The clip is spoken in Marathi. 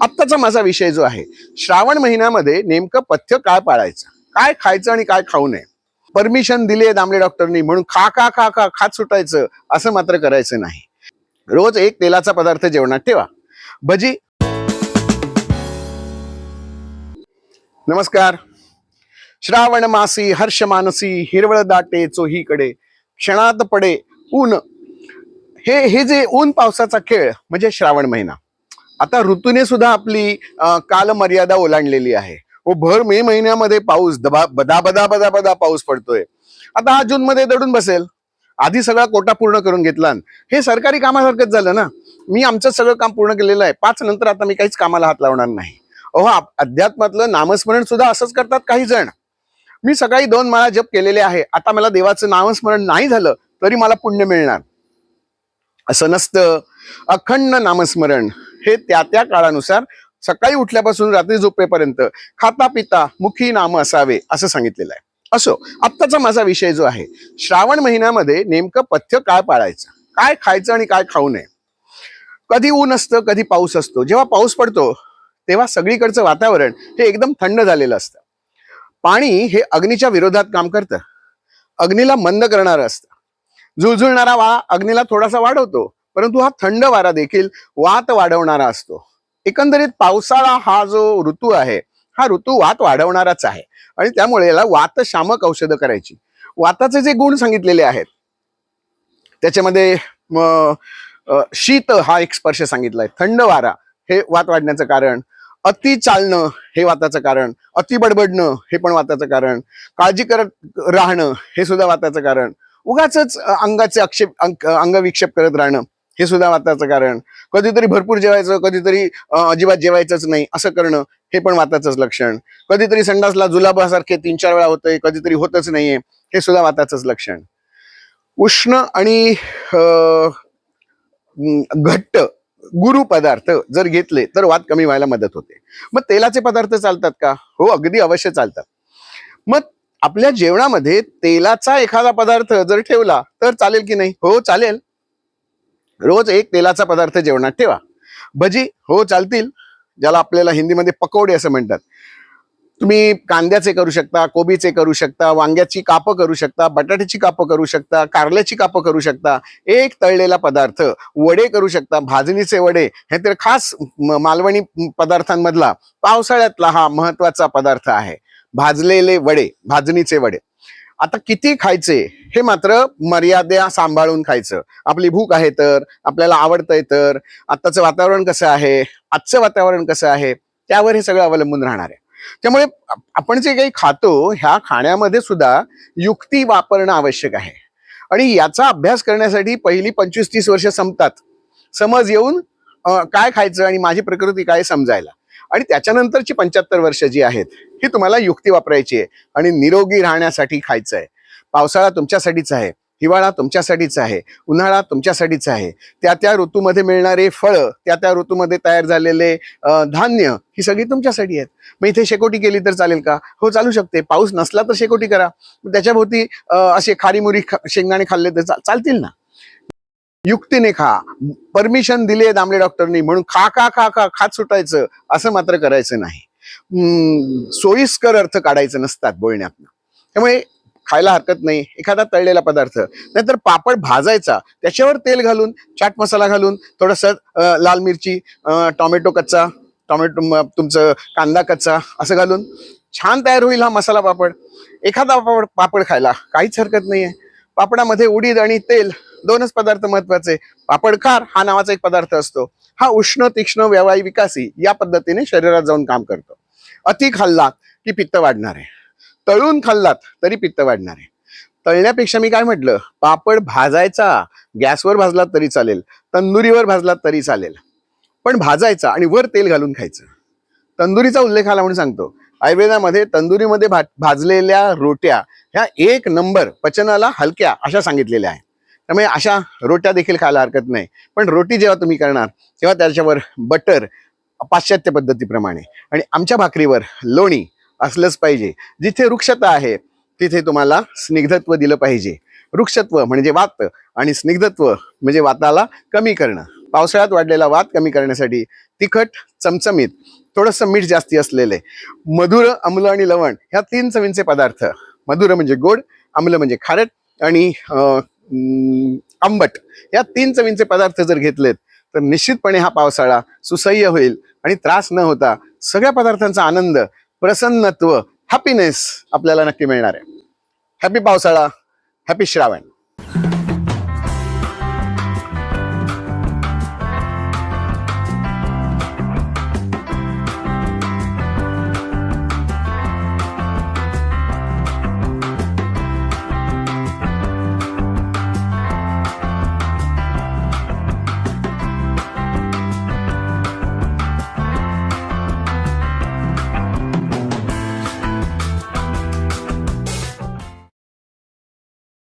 आत्ताचा माझा विषय जो आहे श्रावण महिन्यामध्ये नेमकं पथ्य काय पाळायचं? काय खायचं आणि काय खाऊ नये? परमिशन दिले दामले डॉक्टरनी म्हणून खा खा खा खा खात सुटायचं असं मात्र करायचं नाही. रोज एक तेलाचा पदार्थ जेवणात ठेवा. भजी. नमस्कार. श्रावण मासी हर्ष मानसी हिरवळ दाटे चोहीकडे क्षणात पडे ऊन. हे हे जे ऊन पावसाचा खेळ म्हणजे श्रावण महिना. आता ऋतूने सुद्धा आपली कालमर्यादा ओलांडलेली आहे. व भर मे महिन्यामध्ये पाऊस दबा बदा बदा बदा बदा पाऊस पडतोय. आता हा जून मध्ये दडून बसेल. आधी सगळा कोटा पूर्ण करून घेतला हे सरकारी कामासारखंच झालं ना. मी आमचं सगळं काम पूर्ण केलेलं आहे. पाच नंतर आता मी काहीच कामाला हात लावणार नाही. अहो अध्यात्मातलं नामस्मरण सुद्धा असंच करतात काही जण मी सकाळी दोन माळा जप केलेले आहे. आता मला देवाचं नामस्मरण नाही झालं तरी मला पुण्य मिळणार. असं नसतं. अखंड नामस्मरण. हे त्या त्या काळानुसार सकाळी उठल्यापासून रात्री झोपेपर्यंत खाता पिता मुखी नाम असावे असं सांगितलेलं आहे. असो आत्ताचा माझा विषय जो आहे श्रावण महिन्यामध्ये नेमकं पथ्य काय पाळायचं? काय खायचं आणि काय खाऊ नये? कधी ऊन असतं कधी पाऊस असतो. जेव्हा पाऊस पडतो तेव्हा सगळीकडचं वातावरण हे एकदम थंड झालेलं असतं. पाणी हे अग्नीच्या विरोधात काम करतं. अग्नीला मंद करणारं असतं. झुळझुळणारा वा अग्नीला थोडासा वाढवतो परंतु हा थंड वारा देखील वात वाढवणारा असतो. एकंदरीत पावसाळा हा जो ऋतू आहे हा ऋतू वात वाढवणाराच आहे. आणि त्यामुळे याला वात शामक औषधं करायची. वाताचे जे गुण सांगितलेले आहेत त्याच्यामध्ये शीत हा एक स्पर्श सांगितलाय. थंड वारा हे वात वाढण्याचं कारण अति चालणं हे वाताचं कारण अति बडबडणं हे पण वाताचं कारण काळजी करत राहणं हे सुद्धा वाताचं कारण. उगाच अंगाचे आक्षेप अंग विक्षेप करत राहणं हे सुद्धा वाताचं कारण. कधीतरी भरपूर जेवायचं कधीतरी अजिबात जेवायचंच नाही असं करणं हे पण वाताचंच लक्षण. कधीतरी संडासला जुलाबासारखे तीन चार वेळा होतंय कधीतरी होतच नाहीये हे सुद्धा वाताचंच लक्षण. उष्ण आणि घट्ट गुरु पदार्थ जर घेतले तर वात कमी व्हायला मदत होते. मग तेलाचे पदार्थ चालतात का? हो अगदी अवश्य चालतात. मग आपल्या जेवणामध्ये तेलाचा एखादा पदार्थ जर ठेवला तर चालेल की नाही? हो चालेल. रोज एक तेलाचा पदार्थ जेवणात ठेवा. भजी हो चालतील. ज्याला आपल्याला हिंदीमध्ये पकोडे असं म्हणतात. तुम्ही कांद्याचे करू शकता कोबीचे करू शकता वांग्याची कापं करू शकता बटाट्याची कापं करू शकता कारल्याची कापं करू शकता एक तळलेला पदार्थ वडे करू शकता भाजणीचे वडे हे तर खास मालवणी पदार्थांमधला पावसाळ्यातला हा महत्त्वाचा पदार्थ आहे. भाजलेले वडे भाजणीचे वडे. आता किती खायचे? हे मात्र मर्यादा सांभाळून खायचं. आपली भूक आहे तर आपल्याला आवडतंय तर आत्ताचं वातावरण कसं आहे आजचं वातावरण कसं आहे त्यावर हे सगळं अवलंबून राहणार आहे. त्यामुळे आपण जे काही खातो ह्या खाण्यामध्ये सुद्धा युक्ती वापरणं आवश्यक आहे. आणि याचा अभ्यास करण्यासाठी पहिली पंचवीस तीस वर्ष संपतात. समज येऊन काय खायचं आणि माझी प्रकृती काय समजायला? आणि त्याच्यानंतरची पंच्याहत्तर वर्ष जी आहेत ही तुम्हाला युक्ती वापरायची आहे आणि निरोगी राहण्यासाठी खायचं आहे पावसाळा तुमच्यासाठीच आहे हिवाळा तुमच्यासाठीच आहे उन्हाळा तुमच्यासाठीच आहे. त्या त्या ऋतूमध्ये मिळणारे फळं त्या त्या ऋतूमध्ये तयार झालेले धान्य ही सगळी तुमच्यासाठी आहेत. मग इथे शेकोटी केली तर चालेल का? हो चालू शकते. पाऊस नसला तर शेकोटी करा. त्याच्याभोवती असे खारीमुरी शेंगदाणे खाल्ले तर चा- चालतील ना? युक्तीने खा. परमिशन दिले दामले डॉक्टरनी म्हणून खा खा खा खा खात सुटायचं असं मात्र करायचं नाही. सोयीस्कर अर्थ काढायचं नसतात बोलण्यातनं. त्यामुळे खायला हरकत नाही. एखादा तळलेला पदार्थ नाहीतर पापड भाजायचा त्याच्यावर तेल घालून चाट मसाला घालून थोडंसं लाल मिरची टॉमॅटो टोमॅटो कच्चा टोमॅटो तुमचं कांदा कच्चा असं घालून छान तयार होईल हा मसाला पापड. एखादा पापड पापड खायला काहीच हरकत नाही आहे पापडामध्ये उडीद आणि तेल दोनच पदार्थ महत्त्वाचे पापडखार हा नावाचा एक पदार्थ असतो. हा उष्ण तीक्ष्ण व्यवाई विकासी या पद्धतीने शरीरात जाऊन काम करतो. अति खाल्लात की पित्त वाढणार. आहे तळून खाल्लात तरी पित्त वाढणार. आहे तळण्यापेक्षा मी काय म्हटलं? पापड भाजायचा गॅसवर भाजला तरी चालेल तंदुरीवर भाजला तरी चालेल. पण भाजायचा आणि वर तेल घालून खायचं. तंदुरीचा उल्लेख आला म्हणून सांगतो. आयुर्वेदामध्ये तंदुरीमध्ये भा भाजलेल्या रोट्या ह्या एक नंबर पचनाला हलक्या अशा सांगितलेल्या आहेत. त्यामुळे अशा रोट्या देखील खायला हरकत नाही. पण रोटी जेव्हा तुम्ही करणार तेव्हा त्याच्यावर बटर पाश्चात्य पद्धतीप्रमाणे आणि आमच्या भाकरीवर लोणी असलंच पाहिजे. जिथे वृक्षता आहे तिथे तुम्हाला स्निग्धत्व दिलं पाहिजे. वृक्षत्व म्हणजे वात आणि स्निग्धत्व म्हणजे वाताला कमी करणं. पावसाळ्यात वाढलेला वात कमी करण्यासाठी तिखट चमचमीत थोडंसं मीठ जास्ती असलेले मधुर अम्ल आणि लवण ह्या तीन चवींचे पदार्थ. मधुर म्हणजे गोड अम्ल म्हणजे खारट आणि आंबट या तीन चवींचे पदार्थ जर घेतलेत तर निश्चितपणे हा पावसाळा सुसह्य होईल आणि त्रास न होता सगळ्या पदार्थांचा आनंद प्रसन्नत्व हॅपीनेस आपल्याला नक्की मिळणार आहे. हॅपी पावसाळा हॅपी श्रावण.